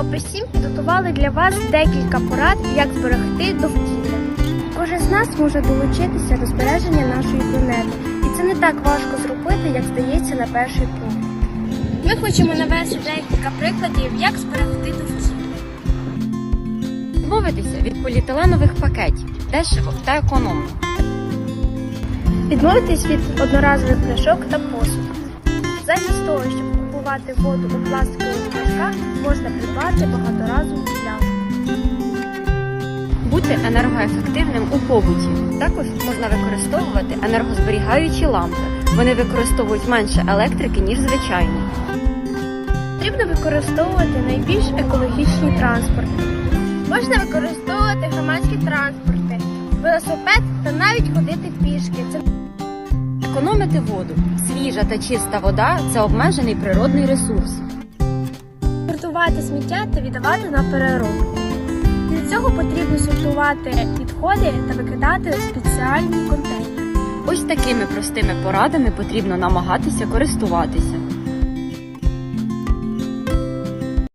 Опис 7 підготували для вас декілька порад, як зберегти довкілля. Кожен з нас може долучитися до збереження нашої планети, і це не так важко зробити, як здається на перший погляд. Ми хочемо навести декілька прикладів, як зберегти довкілля. Відмовитися від поліетиленових пакетів дешево та економно. Відмовитись від одноразових пляшок та посуду. Замість того, щоб купувати воду у пластикових пляшках, можна придбати багаторазову пляшку. Бути енергоефективним у побуті. Також можна використовувати енергозберігаючі лампи. Вони використовують менше електрики, ніж звичайні. Потрібно використовувати найбільш екологічні транспорти. Можна використовувати громадські транспорти, велосипед та навіть ходити пішки. Це Економити воду. Свіжа та чиста вода це обмежений природний ресурс. Сортувати сміття та віддавати на переробку. Для цього потрібно сортувати відходи та викидати у спеціальні контейнери. Ось такими простими порадами потрібно намагатися користуватися.